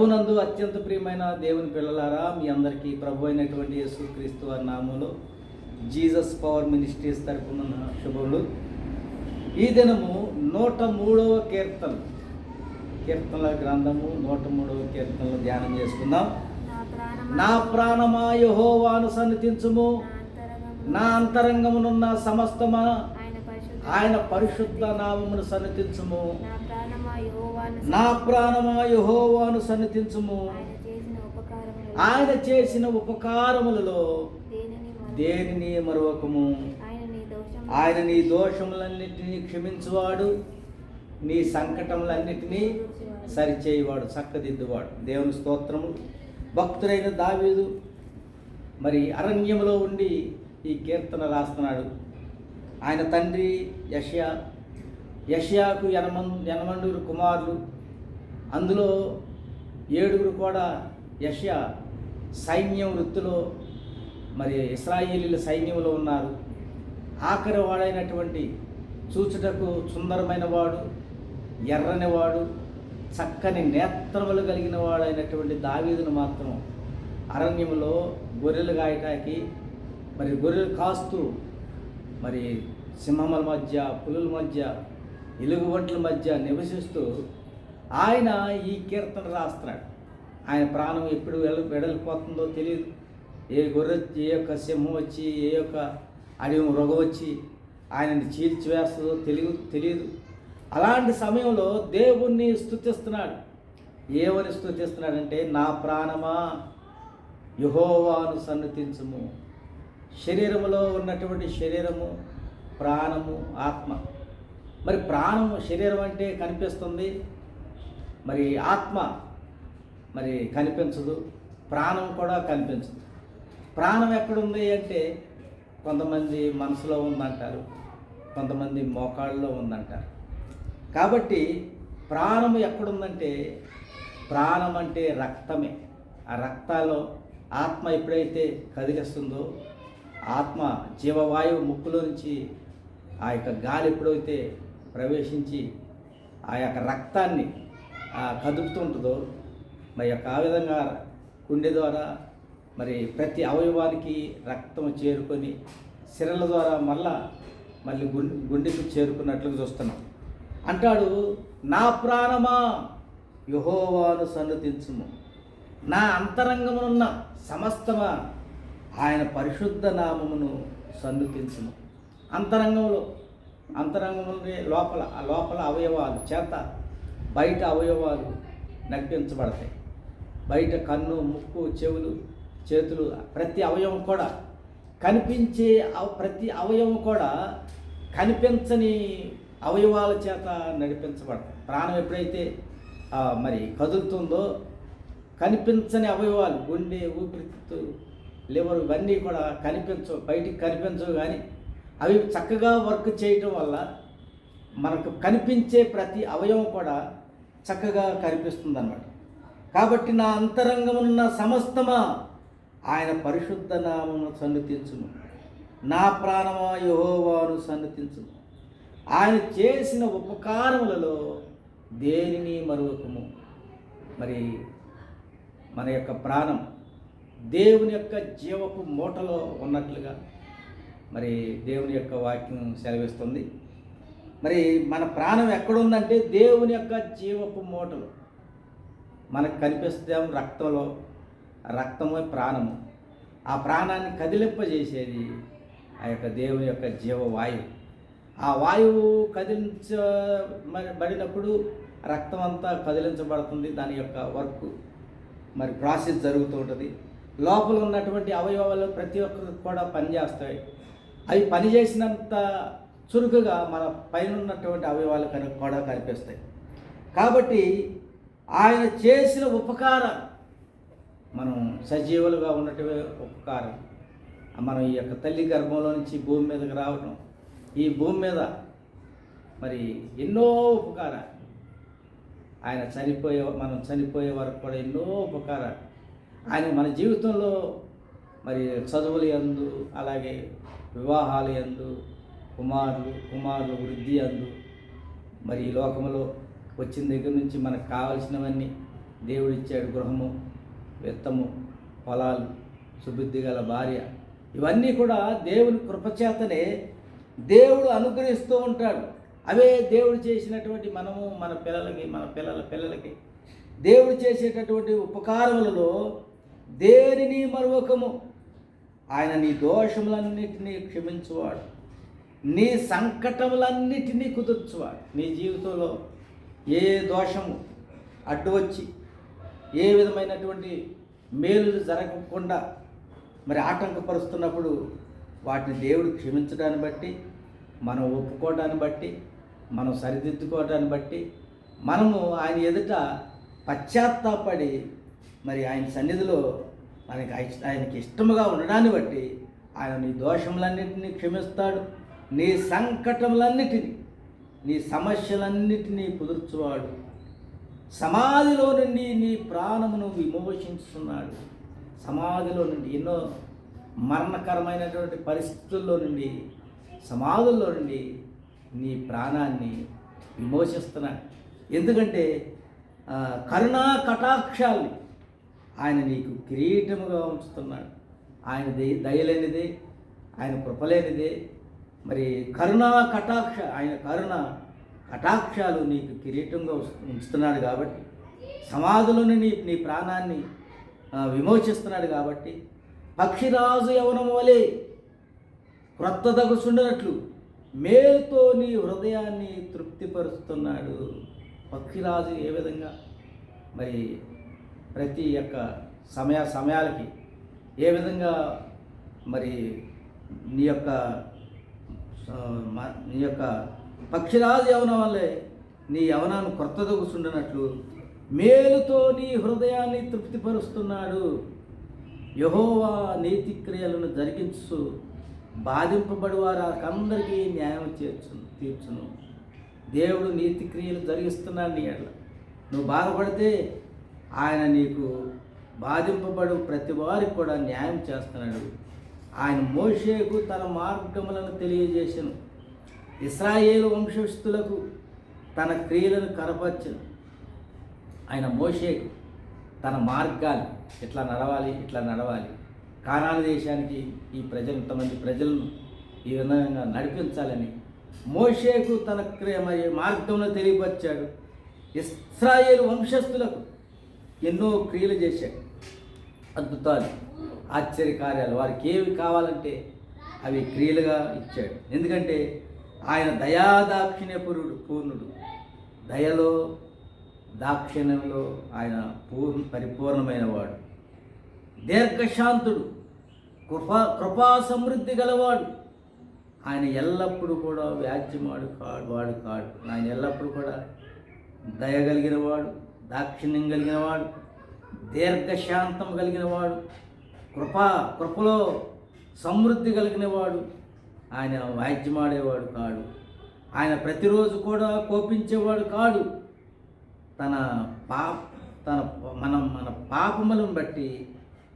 ప్రభునందు అత్యంత ప్రియమైన దేవుని పిల్లలారా మీ అందరికీ ప్రభు అయినటువంటి యేసుక్రీస్తు వారి నామంలో జీసస్ పవర్ మినిస్ట్రీస్ తరపున శుభములు. ఈ దినము నూట మూడవ కీర్తన. కీర్తనల గ్రంథము నూట మూడవ కీర్తనలు ధ్యానం చేసుకుందాం. నా ప్రాణమా, యహోవాను సన్నిధించుము. నా నా అంతరంగము, అంతరంగమునున్న సమస్తమా ఆయన పరిశుద్ధ నామమును సన్నిధించుము. నా ప్రాణమా యెహోవాను సన్నిధించుము. ఆయన చేసిన ఉపకారములలో దేనిని మరొకము ఆయన నీ దోషములన్నిటినీ క్షమించువాడు. నీ సంకటములన్నిటినీ సరిచేయువాడు చక్కదిద్దువాడు. దేవుని స్తోత్రము. భక్తుడైన దావీదు మరి అరణ్యములో ఉండి ఈ కీర్తన రాస్తున్నాడు. ఆయన తండ్రి యష్యా యష్యాకు ఎనమం ఎనమండుగురు కుమారులు. అందులో ఏడుగురు కూడా యష్య సైన్యం వృత్తిలో మరి ఇస్రాయేలీల సైన్యంలో ఉన్నారు. ఆఖరి వాడైనటువంటి చూచుటకు సుందరమైన వాడు ఎర్రని వాడు చక్కని నేత్రములు కలిగిన వాడైనటువంటి దావీదును మాత్రం అరణ్యంలో గొర్రెలు గాయటానికి మరి గొర్రెలు కాస్తూ మరి సింహముల మధ్య పులుల మధ్య ఎలుగుబంట్ల మధ్య నివసిస్తూ ఆయన ఈ కీర్తన రాస్తున్నాడు. ఆయన ప్రాణం ఎప్పుడు వెడ వెడలిపోతుందో తెలియదు ఏ గొర్రె ఏ యొక్క సింహం వచ్చి ఏ యొక్క అడవి రొగ వచ్చి ఆయనని చీల్చివేస్తుందో తెలియదు తెలియదు అలాంటి సమయంలో దేవుణ్ణి స్తుతిస్తున్నాడు. ఏమని స్థుతిస్తున్నాడంటే నా ప్రాణమా యుహోవాను సన్నతించము శరీరములో ఉన్నటువంటి శరీరము ప్రాణము ఆత్మ. మరి ప్రాణము శరీరం అంటే కనిపిస్తుంది? మరి ఆత్మ మరి కనిపించదు ప్రాణం కూడా కనిపించదు. ప్రాణం ఎక్కడుంది అంటే కొంతమంది మనసులో ఉందంటారు కొంతమంది మోకాళ్ళలో ఉందంటారు. కాబట్టి ప్రాణం ఎక్కడుందంటే ప్రాణం అంటే రక్తమే. ఆ రక్తాల్లో ఆత్మ ఎప్పుడైతే కదిలిస్తుందో ఆత్మ జీవవాయువు ముక్కులో నుంచి ఆ యొక్క గాలి ఎప్పుడైతే ప్రవేశించి ఆ యొక్క రక్తాన్ని కదుపుతుంటుందో మరి యొక్క ఆ విధంగా గుండె ద్వారా మరి ప్రతి అవయవానికి రక్తం చేరుకొని సిరల ద్వారా మళ్ళా మళ్ళీ గుండె గుండెకు చేరుకున్నట్లుగా చూస్తున్నాం. అంటాడు నా ప్రాణమా యహోవాను సన్నతించుము. నా అంతరంగమునున్న సమస్తమా ఆయన పరిశుద్ధ నామమును సన్నుతించును అంతరంగంలో అంతరంగంలో లోపల లోపల అవయవాలు చేత బయట అవయవాలు నడిపించబడతాయి. బయట కన్ను ముక్కు చెవులు చేతులు ప్రతి అవయవం కూడా కనిపించే అవ- ప్రతి అవయవం కూడా కనిపించని అవయవాల చేత నడిపించబడతాయి. ప్రాణం ఎప్పుడైతే మరి కదులుతుందో కనిపించని అవయవాలు గుండె ఊపిరితిత్తు లివర్ ఇవన్నీ కూడా కనిపించవు బయటికి కనిపించవు కానీ అవి చక్కగా వర్క్ చేయటం వల్ల మనకు కనిపించే ప్రతి అవయవం కూడా చక్కగా కనిపిస్తుంది అన్నమాట కాబట్టి నా అంతరంగమున్న సమస్తమా ఆయన పరిశుద్ధ నామమును సన్నిధించును. నా ప్రాణమా యహోవాను సన్నిధించును. ఆయన చేసిన ఉపకారములలో దేనిని మరువకము? మరి మన యొక్క ప్రాణం దేవుని యొక్క జీవపు మూటలో ఉన్నట్లుగా మరి దేవుని యొక్క వాక్యం సెలవిస్తుంది. మరి మన ప్రాణం ఎక్కడుందంటే దేవుని యొక్క జీవపు మూటలు. మనకు కనిపిస్తేమో రక్తంలో రక్తమే ప్రాణము. ఆ ప్రాణాన్ని కదిలింపజేసేది ఆ యొక్క దేవుని యొక్క జీవవాయువు. ఆ వాయువు కదిలించబడినప్పుడు రక్తం అంతా కదిలించబడుతుంది దాని యొక్క వర్క్. మరి ప్రాసెస్ జరుగుతూ ఉంటుంది. లోపల ఉన్నటువంటి అవయవాలు ప్రతి ఒక్కరికి కూడా పనిచేస్తాయి. అవి పనిచేసినంత చురుకుగా మన పైన ఉన్నటువంటి అవయవాలు కనుక కూడా కనిపిస్తాయి. కాబట్టి ఆయన చేసిన ఉపకారం మనం సజీవులుగా ఉన్నటువంటి ఉపకారం. మనం ఈ యొక్క తల్లి గర్భంలో నుంచి భూమి మీదకి రావడం ఈ భూమి మీద మరి ఎన్నో ఉపకారాలు. ఆయన చనిపోయే మనం చనిపోయే వరకు కూడా ఎన్నో ఉపకారాలు. ఆయన మన జీవితంలో మరి చదువులు ఎందు అలాగే వివాహాలు ఎందు కుమారులు కుమారులు వృద్ధి అందు. మరి ఈ లోకంలో వచ్చిన దగ్గర నుంచి మనకు కావలసినవన్నీ దేవుడిచ్చాడు గృహము విత్తము పొలాలు సుబుద్ధి గల భార్య. ఇవన్నీ కూడా దేవుని కృపచేతనే దేవుడు అనుగ్రహిస్తూ ఉంటాడు. అవే దేవుడు చేసినటువంటి మనము మన పిల్లలకి మన పిల్లల పిల్లలకి. దేవుడు చేసేటటువంటి ఉపకారములలో దేనిని మరొకము ఆయన నీ దోషములన్నిటినీ క్షమించువాడు. నీ సంకటములన్నిటినీ కుదుర్చువాడు. నీ జీవితంలో ఏ దోషము అడ్డు వచ్చి ఏ విధమైనటువంటి మేలులు జరగకుండా మరి ఆటంకపరుస్తున్నప్పుడు వాటిని దేవుడు క్షమించడాన్ని బట్టి మనం ఒప్పుకోవడాన్ని బట్టి మనం సరిదిద్దుకోవడాన్ని బట్టి మనము ఆయన ఎదుట పశ్చాత్తాపడి మరి ఆయన సన్నిధిలో మనకి ఆయనకి ఇష్టముగా ఉండడాన్ని బట్టి ఆయన నీ దోషములన్నింటినీ క్షమిస్తాడు. నీ సంకటములన్నిటినీ నీ సమస్యలన్నిటినీ కుదుర్చువాడు. సమాధిలో నుండి నీ ప్రాణమును విమోచించుతున్నాడు సమాధిలో నుండి ఎన్నో మరణకరమైనటువంటి పరిస్థితుల్లో నుండి సమాధుల్లో నుండి నీ ప్రాణాన్ని విమోచిస్తున్నాడు. ఎందుకంటే కరుణా కటాక్షాల్ని ఆయన నీకు కిరీటముగా ఉంచుతున్నాడు. ఆయన దయ దయలేనిదే ఆయన కృపలేనిదే మరి కరుణా కటాక్ష ఆయన కరుణ కటాక్షాలు నీకు కిరీటంగా ఉంచుతున్నాడు కాబట్టి సమాధులను నీ నీ ప్రాణాన్ని విమోచిస్తున్నాడు కాబట్టి పక్షిరాజు యవనం వలె క్రొత్త దగుసుండనట్లు మేలుతో నీ హృదయాన్ని తృప్తిపరుస్తున్నాడు. పక్షిరాజు ఏ విధంగా? మరి ప్రతి యొక్క సమయ సమయాలకి ఏ విధంగా మరి నీ యొక్క నీ యొక్క పక్షిరాజు యవనం వల్లే నీ యవనాన్ని క్రొత్త మేలుతో నీ హృదయాన్ని తృప్తిపరుస్తున్నాడు. యహోవా నీతి క్రియలను జరిగించు బాధింపబడి వారికి న్యాయం చేర్చును తీర్చును. దేవుడు నీతి క్రియలు జరిగిస్తున్నాడు నీ అట్లా నువ్వు బాధపడితే ఆయన నీకు బాధింపబడు ప్రతి వారికి కూడా న్యాయం చేస్తున్నాడు. ఆయన మోషేకు తన మార్గములను తెలియజేసను. ఇస్రాయేలు వంశస్థులకు తన క్రియలను కనపరచను ఆయన మోషేకు తన మార్గాలు ఇట్లా నడవాలి ఇట్లా నడవాలి? కానాల దేశానికి ఈ ప్రజలు ఇంతమంది ప్రజలను ఈ విధంగా నడిపించాలని మోషేకు తన క్రియ మరి మార్గంలో తెలియపరిచాడు. ఇస్రాయేల్ వంశస్థులకు ఎన్నో క్రియలు చేశాడు. అద్భుతాలు. ఆశ్చర్యకార్యాలు. వారికి ఏవి కావాలంటే అవి క్రియలుగా ఇచ్చాడు. ఎందుకంటే ఆయన దయాదాక్షిణ్యపురుడు పూర్ణుడు. దయలో దాక్షిణ్యంలో ఆయన పూర్ణ పరిపూర్ణమైన వాడు. దీర్ఘశాంతుడు కృపా కృపా సమృద్ధి గలవాడు. ఆయన ఎల్లప్పుడూ కూడా వ్యాజ్యమాడు కాడు వాడు కాడు. ఆయన ఎల్లప్పుడూ కూడా దయ కలిగినవాడు దాక్షిణ్యం కలిగినవాడు దీర్ఘశాంతం కలిగినవాడు కృప కృపలో సమృద్ధి కలిగిన వాడు ఆయన వాయిద్యమాడేవాడు కాడు. ఆయన ప్రతిరోజు కూడా కోపించేవాడు కాడు. తన పా తన మనం మన పాపములను బట్టి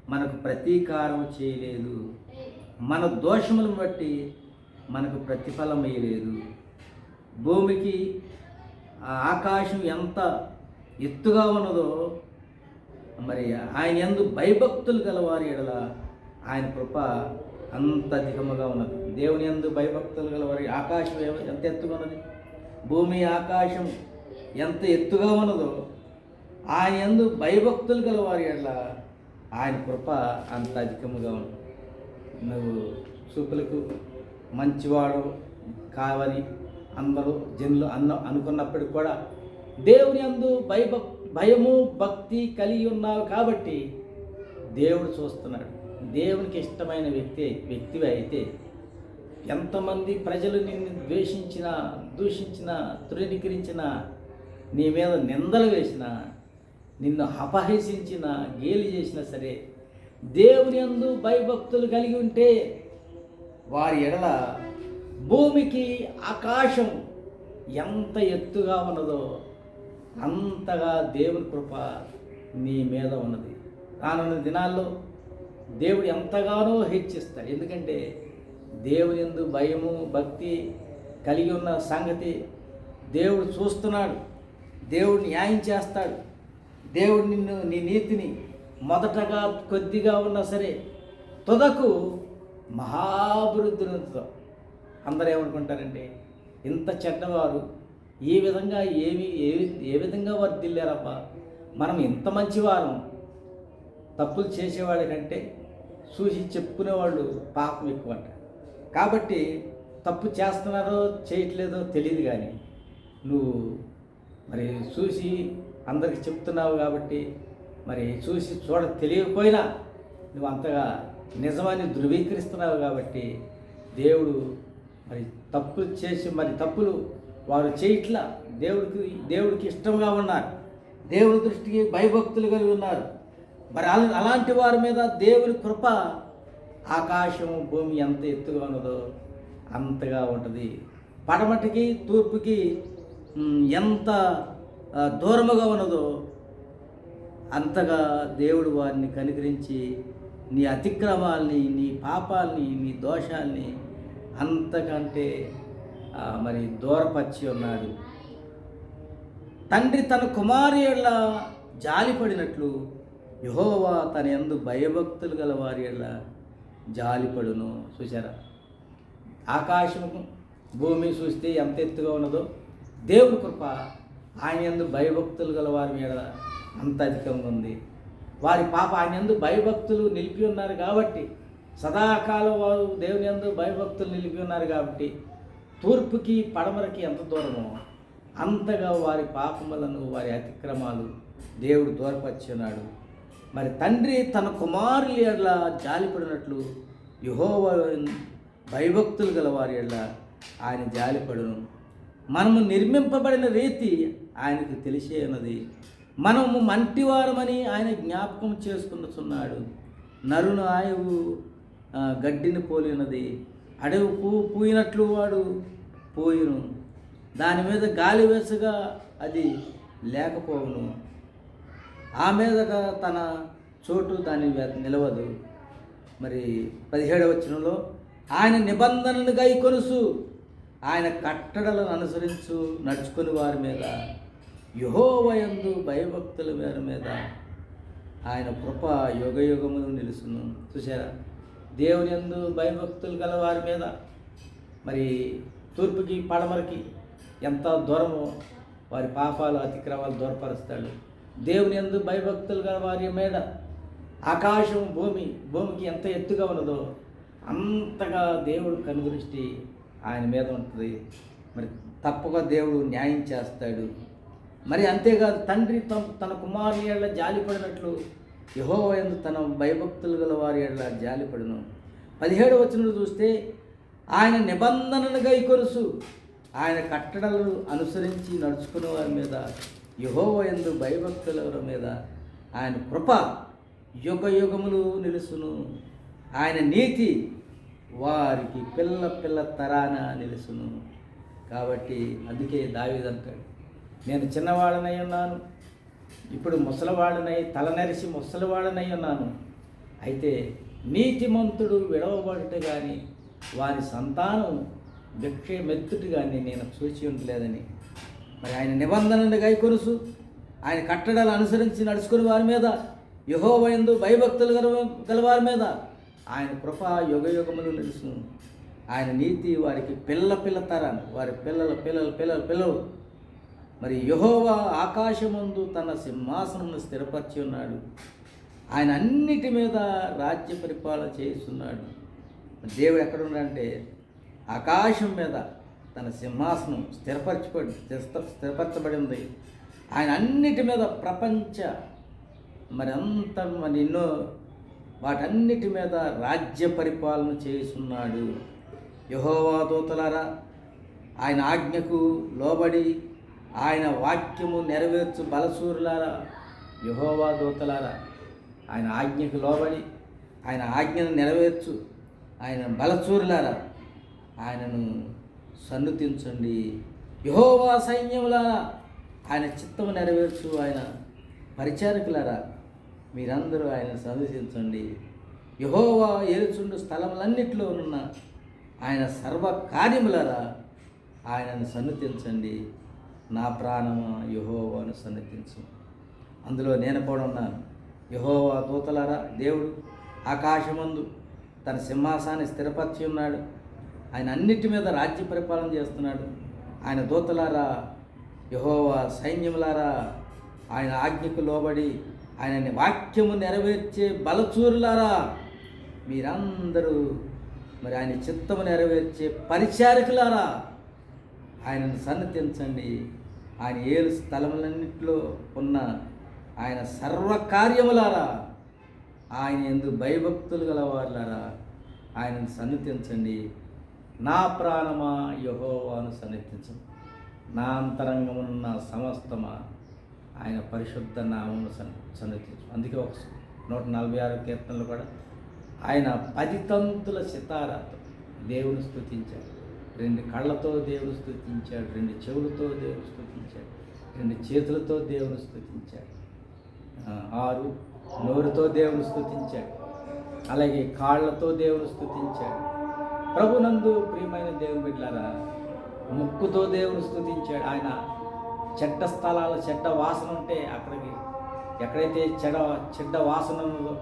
మనకు ప్రతీకారం చేయలేదు. మన దోషములను బట్టి మనకు ప్రతిఫలం వేయలేదు భూమికి ఆకాశం ఎంత ఎత్తుగా ఉన్నదో మరి ఆయన ఎందు భయభక్తులు గలవారి ఎడల ఆయన కృప అంత అధికముగా ఉన్నది. దేవుని ఎందు భయభక్తులు గలవారి ఆకాశం ఎంత ఎత్తుగా ఉన్నది? భూమి ఆకాశం ఎంత ఎత్తుగా ఉన్నదో ఆయన ఎందు భయభక్తులు గలవారి ఎడల ఆయన కృప అంత అధికముగా ఉంది నువ్వు చూపులకు మంచివాడు కావని అందరూ జనులు అన్న అనుకున్నప్పటికి కూడా దేవుని అందు భయ భయము భక్తి కలిగి ఉన్నావు కాబట్టి దేవుడు చూస్తున్నాడు. దేవునికి ఇష్టమైన వ్యక్తి వ్యక్తివి అయితే ఎంతమంది ప్రజలు నిన్ను ద్వేషించినా దూషించినా తృణీకరించినా నీ మీద నిందలు వేసినా నిన్ను అపహసించిన గేలి చేసినా సరే దేవుని యందు భయభక్తులు కలిగి ఉంటే వారి ఎడల భూమికి ఆకాశం ఎంత ఎత్తుగా ఉన్నదో అంతగా దేవుని కృప నీ మీద ఉన్నది. రానున్న దినాల్లో దేవుడు ఎంతగానో హెచ్చిస్తాడు. ఎందుకంటే దేవుని ఎందు భయము భక్తి కలిగి ఉన్న సంగతి దేవుడు చూస్తున్నాడు. దేవుడు న్యాయం చేస్తాడు. దేవుడు నిన్ను నీ నీతిని మొదటగా కొద్దిగా ఉన్నా సరే తుదకు మహాభివృద్ధి అందరూ ఏమనుకుంటారంటే ఇంత చెడ్డవారు ఏ విధంగా ఏమి ఏ ఏ విధంగా వర్దిల్లారబ్బా మనం ఇంత మంచివారం తప్పులు చేసేవాడి కంటే చూసి చెప్పుకునేవాళ్ళు పాపం ఎక్కువ అంట కాబట్టి తప్పు చేస్తున్నారో చేయట్లేదో తెలియదు కానీ నువ్వు మరి చూసి అందరికి చెప్తున్నావు కాబట్టి మరి చూసి చూడ తెలియకపోయినా నువ్వు అంతగా నిజమని ధృవీకరిస్తున్నావు కాబట్టి దేవుడు మరి తప్పులు చేసి మరి తప్పులు వారు చేయట్లా దేవుడికి దేవుడికి ఇష్టంగా ఉన్నారు. దేవుడి దృష్టికి భయభక్తులు కలిగి ఉన్నారు. మరి అలాంటి వారి మీద దేవుని కృప ఆకాశం భూమి ఎంత ఎత్తుగా ఉన్నదో అంతగా ఉంటుంది. పడమటికి తూర్పుకి ఎంత దూరముగా ఉన్నదో అంతగా దేవుడు వారిని కనికరించి నీ అతిక్రమాల్ని నీ పాపాల్ని నీ దోషాల్ని అంతకంటే మరి దూరపరిచి ఉన్నాడు. తండ్రి తన కుమారి ఎడ్ల జాలిపడినట్లు యహోవా తన యందు భయభక్తులు గల వారి ఎడ్ల జాలిపడును. చూసారా ఆకాశం భూమి చూస్తే ఎంత ఎత్తుగా ఉన్నదో దేవుని కృప ఆయన ఎందు భయభక్తులు గల వారి మీద అంత అధికంగా ఉంది. వారి పాప ఆయన ఎందు భయభక్తులు నిలిపి ఉన్నారు కాబట్టి సదాకాలం వారు దేవుని యందు భయభక్తులు నిలిపి ఉన్నారు కాబట్టి తూర్పుకి పడమరకి ఎంత దూరమో అంతగా వారి పాపములను వారి అతిక్రమాలు దేవుడు దూరపరిచున్నాడు మరి తండ్రి తన కుమారులు ఎడల జాలిపడినట్లు యహోవ భయభక్తులు గల వారి ఎడల ఆయన జాలిపడును. మనము నిర్మింపబడిన రీతి ఆయనకు తెలిసే ఉన్నది. మనము మంటివారమని ఆయన జ్ఞాపకం చేసుకుంటున్నాడు. నరును ఆయువు గడ్డిని పోలినది. అడవి పూ పూయినట్లు వాడు పోయిను. దాని మీద గాలి వేసుగా అది లేకపోవును. ఆ మీదగా తన చోటు దాని నిలవదు. మరి పదిహేడవ వచనంలో ఆయన నిబంధనను గై కొనుసు. ఆయన కట్టడలను అనుసరించు నడుచుకుని వారి మీద. యుహోవయందు భయభక్తుల వారి మీద ఆయన కృప యుగయుగములు నిలుసును. చూసారా దేవుని ఎందు భయభక్తులు గల వారి మీద మరి తూర్పుకి పడమరకి ఎంత దూరమో వారి పాపాలు అతిక్రమాలు దూరపరుస్తాడు. దేవుని ఎందు భయభక్తులు గల వారి మీద ఆకాశం భూమి భూమికి ఎంత ఎత్తుగా ఉన్నదో అంతగా దేవుడు కనుదృష్టి ఆయన మీద ఉంటుంది. మరి తప్పగా దేవుడు న్యాయం చేస్తాడు. మరి అంతేకాదు తండ్రి తన తన కుమారుని ఏళ్ళ జాలిపడినట్లు యహోవయందు తన భయభక్తులు గల వారి ఏళ్ళ జాలిపడును. పదిహేడు వచనంలో చూస్తే ఆయన నిబంధనను గైకొరుసు ఆయన కట్టడలను అనుసరించి నడుచుకునే వారి మీద యహోవయందు భయభక్తుల మీద ఆయన కృప యుగ యుగములు నిలుసును. ఆయన నీతి వారికి పిల్ల పిల్ల తరాన నిలుసును. కాబట్టి అందుకే దావిదంటాడు నేను చిన్నవాడనై ఉన్నాను ఇప్పుడు ముసలివాడనై తలనరిసి ముసలివాడనై ఉన్నాను. అయితే నీతిమంతుడు విడవబడుట కానీ వారి సంతానం భిక్ష మెత్తుటి కానీ నేను చూచి ఉండలేదని. మరి ఆయన నిబంధనను గైకొరుసు ఆయన కట్టడాలు అనుసరించి నడుచుకుని వారి మీద యహోవయందు భయభక్తులు గల గలవారి మీద ఆయన కృప యుగయుగములు నిలుసును ఆయన నీతి వారికి పిల్ల పిల్ల తరాన్ని వారి పిల్లల పిల్లల పిల్లల పిల్లలు. మరి యహోవా ఆకాశమందు తన సింహాసనమును స్థిరపరిచి ఉన్నాడు. ఆయన అన్నిటి మీద రాజ్య పరిపాలన చేస్తున్నాడు దేవుడు ఎక్కడున్నాడంటే ఆకాశం మీద తన సింహాసనం స్థిరపరచబడి స్థిర- స్థిరపరచబడి ఉంది. ఆయన అన్నిటి మీద ప్రపంచ మరి అంత మరి ఎన్నో వాటన్నిటి మీద రాజ్య పరిపాలన చేస్తున్నాడు యహోవా దూతలారా ఆయన ఆజ్ఞకు లోబడి ఆయన వాక్యము నెరవేర్చు బలసూరులారా యహోవా దూతలారా. ఆయన ఆజ్ఞకు లోబడి ఆయన ఆజ్ఞను నెరవేర్చు ఆయన బలచూరులారా ఆయనను సన్నుతించండి. యహోవా సైన్యములారా ఆయన చిత్తము నెరవేర్చు ఆయన పరిచారకులారా. మీరందరూ ఆయన సందర్శించండి యహోవా ఏలుచుండు స్థలములన్నిటిలో ఉన్న ఆయన సర్వ కార్యములారా ఆయనను సన్నుతించండి. నా ప్రాణము యహోవాను సన్నిధించు అందులో నేను కూడా ఉన్నాను. యహోవా దూతలారా దేవుడు ఆకాశమందు తన సింహాసాన్ని స్థిరపరిచి ఉన్నాడు. ఆయన అన్నిటి మీద రాజ్య పరిపాలన చేస్తున్నాడు. ఆయన దూతలారా యహోవా సైన్యములారా ఆయన ఆజ్ఞకు లోబడి ఆయన వాక్యము నెరవేర్చే బలచూరులారా మీరందరూ మరి ఆయన చిత్తము నెరవేర్చే పరిచారకులారా ఆయనను సన్నతించండి ఆయన ఏలు స్థలములన్నింటిలో ఉన్న ఆయన సర్వకార్యములారా ఆయన ఎందు భయభక్తులు గలవారులారా ఆయనను సన్నిధించండి. నా ప్రాణమా యహోవాను సన్నిధించు. నా అంతరంగమున్న సమస్తమా ఆయన పరిశుద్ధ నామమును సన్ అందుకే ఒక నూట నలభై ఆరు కీర్తనలు కూడా ఆయన పది తంతుల సితారాతో దేవుని స్థుతించారు రెండు కళ్ళతో దేవుని స్థుతించాడు రెండు చెవులతో దేవుని స్థుతించాడు రెండు చేతులతో దేవుని స్థుతించాడు ఆరు నోరుతో దేవుని స్థుతించాడు అలాగే కాళ్ళతో దేవుడు స్థుతించాడు ప్రభునందు ప్రియమైన దేవుని బిడ్డలారా ముక్కుతో దేవుని స్థుతించాడు ఆయన చెడ్డ స్థలాలు చెడ్డ వాసన ఉంటే అక్కడికి ఎక్కడైతే చెడ చెడ్డ వాసన ఉందో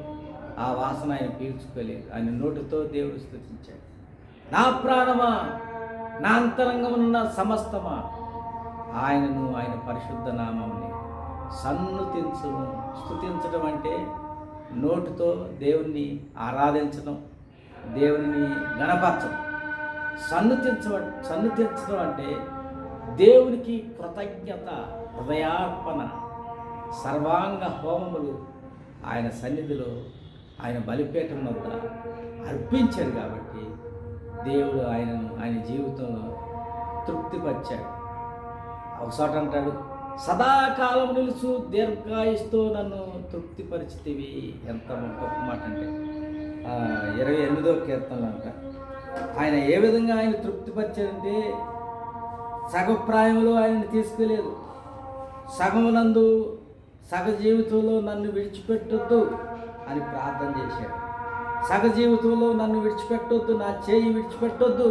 ఆ వాసన ఆయన పీల్చుకోలేదు. ఆయన నోటితో దేవుడు స్థుతించాడు నా ప్రాణమా? నా అంతరంగమున్న సమస్తమా ఆయనను ఆయన పరిశుద్ధ నామంని సన్నుతించును స్తుతించడం అంటే నోటితో దేవుణ్ణి ఆరాధించడం దేవుని గణపరచడం సన్నుతించ సన్నుతించడం అంటే దేవునికి కృతజ్ఞత హృదయార్పణ సర్వాంగ హోమములు ఆయన సన్నిధిలో ఆయన బలిపేటం వద్ద అర్పించారు కాబట్టి దేవుడు ఆయనను ఆయన జీవితంలో తృప్తిపరిచాడు. ఒకసారి అంటాడు సదాకాలం నిలుచు దీర్ఘాయుస్తో నన్ను తృప్తిపరిచితివి. ఎంత గొప్ప మాట అంటే. ఇరవై ఎనిమిదో కీర్తనలు అంట ఆయన ఏ విధంగా ఆయన తృప్తిపరిచాడంటే సగప్రాయంలో ఆయన్ని తీసుకెళ్ళలేదు సగమునందు సగ జీవితంలో నన్ను విడిచిపెట్టొద్దు అని ప్రార్థన చేశాడు. సగ జీవితంలో నన్ను విడిచిపెట్టొద్దు నా చేయి విడిచిపెట్టొద్దు.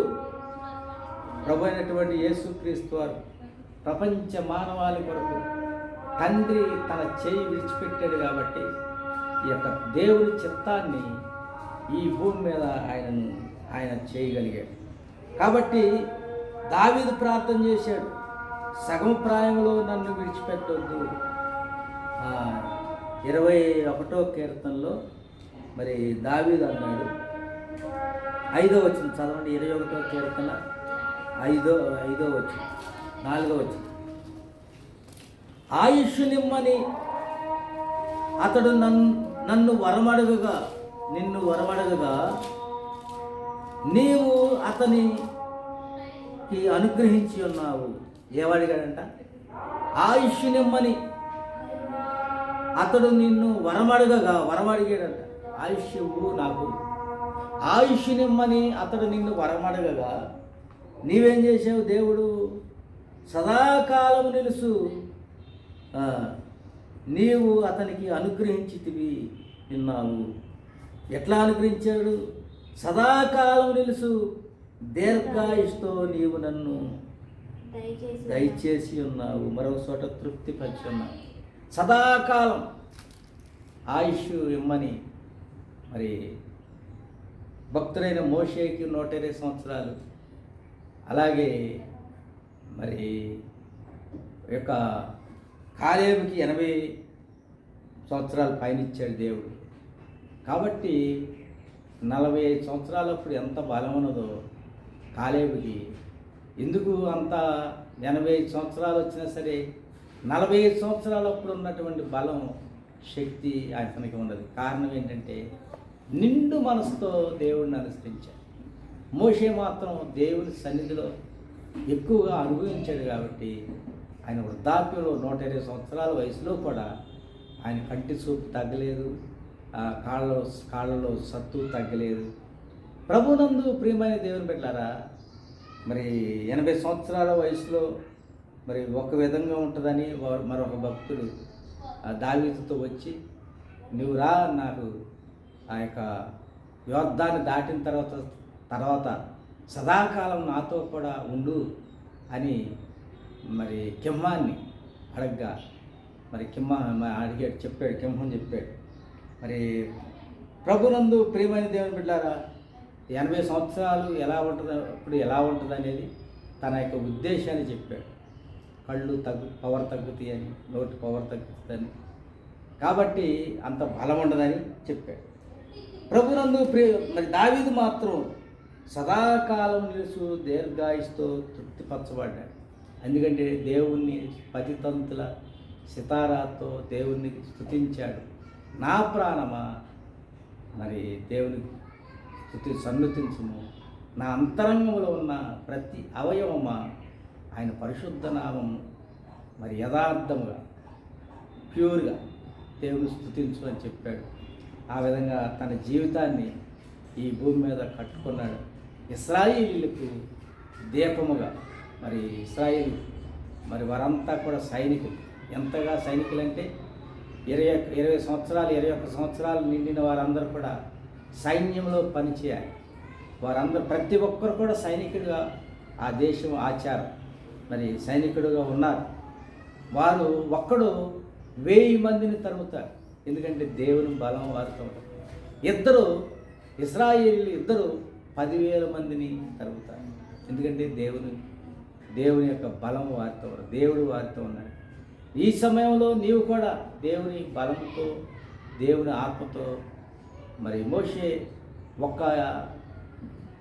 ప్రభు అయినటువంటి యేసుక్రీస్తు వారు ప్రపంచ మానవాళి కొరకు తండ్రి తన చేయి విడిచిపెట్టాడు కాబట్టి ఈ యొక్క దేవుని చిత్తాన్ని ఈ భూమి మీద ఆయనను ఆయన చేయగలిగాడు. కాబట్టి దావీదు ప్రార్థన చేశాడు సగం ప్రాయంలో నన్ను విడిచిపెట్టొద్దు. ఇరవై ఒకటో కీర్తనలో మరి దావీదు అన్నాడు. ఐదో వచ్చింది చదవండి ఇరవై ఒకటో కీర్తన. ఐదో ఐదో వచ్చింది నాలుగో వచ్చింది ఆయుష్ నిమ్మని అతడు నన్ను నన్ను వరమడగగా నిన్ను వరమడగగా నీవు అతనికి అనుగ్రహించి ఉన్నావు. ఏమడిగాడంట ఆయుష్ నిమ్మని అతడు నిన్ను వరమడగగా వరమడిగాడంట. ఆయుష్ ఇవ్వు నాకు. ఆయుష్ నిమ్మని అతడు నిన్ను వరమడగగా. నీవేం చేసావు దేవుడు? సదాకాలము నిలుసు. నీవు అతనికి అనుగ్రహించితివి విన్నావు ఎట్లా అనుగ్రహించాడు? సదాకాలం నిలుసు. దీర్ఘాయుష్తో నీవు నన్ను దయచేసి దయచేసి ఉన్నావు. మరో చోట తృప్తి పరిచి ఉన్నావు సదాకాలం ఆయుష్ ఇమ్మని మరి భక్తులైన మోషేకి నూట ఇరవై సంవత్సరాలు. అలాగే మరి యొక్క కాలేబుకి ఎనభై సంవత్సరాలు పయనిచ్చాడు దేవుడు. కాబట్టి నలభై ఐదు సంవత్సరాలప్పుడు ఎంత బలం ఉన్నదో కాలేబుకి ఎందుకు అంత ఎనభై ఐదు సంవత్సరాలు వచ్చినా సరే నలభై ఐదు సంవత్సరాలప్పుడు ఉన్నటువంటి బలం శక్తి అతనికి ఉండదు కారణం ఏంటంటే నిండు మనసుతో దేవుడిని అనుసరించాడు. మోషే మాత్రం దేవుని సన్నిధిలో ఎక్కువగా అనుభవించాడు కాబట్టి ఆయన వృద్ధాప్యంలో నూట ఇరవై సంవత్సరాల వయసులో కూడా ఆయన కంటి చూపు తగ్గలేదు ఆ కాళ్ళలో కాళ్ళలో సత్తు తగ్గలేదు. ప్రభునందు ప్రియమైన దేవుని పెట్టారా మరి ఎనభై సంవత్సరాల వయసులో మరి ఒక విధంగా ఉంటుందని వారు మరొక భక్తుడు ఆ వచ్చి నువ్వు రా నాకు ఆ యొక్క యోద్ధాన్ని దాటిన తర్వాత తర్వాత సదాకాలం నాతో కూడా ఉండు అని మరి కిమ్మాన్ని అడగ్గా మరి కిమ్మ అడిగాడు చెప్పాడు కింహం చెప్పాడు. మరి ప్రభునందు ప్రియమైన దేవుని బిడ్డారా ఎనభై సంవత్సరాలు ఎలా ఉంటుంది ఇప్పుడు ఎలా ఉంటుంది అనేది తన యొక్క ఉద్దేశాన్ని చెప్పాడు. కళ్ళు తగ్గు పవర్ తగ్గుతాయని నోటి పవర్ తగ్గుతుందని కాబట్టి అంత బలం ఉండదని చెప్పాడు. ప్రభునందు ప్రియ మరి దావీదు మాత్రం సదాకాలం నిలుసు దీర్ఘాయుస్తో తృప్తిపరచబడ్డాడు. ఎందుకంటే దేవుణ్ణి పతితంతుల సితారాతో దేవుణ్ణి స్తుతించాడు. నా ప్రాణమా? మరి దేవుని స్థుతి సన్నుతించుము. నా అంతరంగంలో ఉన్న ప్రతి అవయవమా? ఆయన పరిశుద్ధ నామం మరి యథార్థముగా ప్యూర్గా దేవుని స్థుతించు అని చెప్పాడు. ఆ విధంగా తన జీవితాన్ని ఈ భూమి మీద కట్టుకున్నాడు. ఇస్రాయిలీలకు దీపముగా మరి ఇస్రాయిల్ మరి వారంతా కూడా సైనికులు. ఎంతగా సైనికులు అంటే ఇరవై ఒక్క- ఇరవై సంవత్సరాలు ఇరవై ఒక్క సంవత్సరాలు నిండిన వారందరూ కూడా సైన్యంలో పనిచేయాలి. వారందరూ ప్రతి ఒక్కరు కూడా సైనికుడిగా ఆ దేశం ఆచారం. మరి సైనికుడుగా ఉన్నారు. వారు ఒక్కడు వెయ్యి మందిని తరుముతారు. ఎందుకంటే దేవుని బలం వారితో ఇద్దరు ఇస్రాయిల్ ఇద్దరు పదివేల మందిని తరుగుతారు. ఎందుకంటే దేవుని దేవుని యొక్క బలం వారితో దేవుడు వారితో ఉన్నాడు. ఈ సమయంలో నీవు కూడా దేవుని బలంతో దేవుని ఆత్మతో మరి మోషే ఒక్క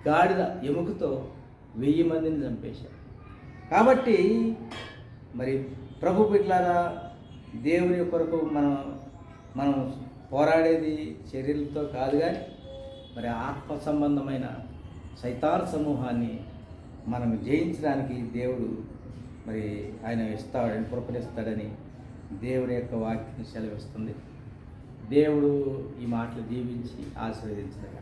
గాడిద ఎముకతో వెయ్యి మందిని చంపేశారు కాబట్టి మరి ప్రభు బిడ్లారా దేవుని కొరకు మనం మనం పోరాడేది చర్యలతో కాదు కానీ మరి ఆత్మ సంబంధమైన సైతాన్ సమూహాన్ని మనం జయించడానికి దేవుడు మరి ఆయన ఇస్తాడని కృపణిస్తాడని దేవుడి యొక్క వాక్యం సెలవిస్తుంది. దేవుడు ఈ మాటలు దీవించి ఆశీర్వదించగా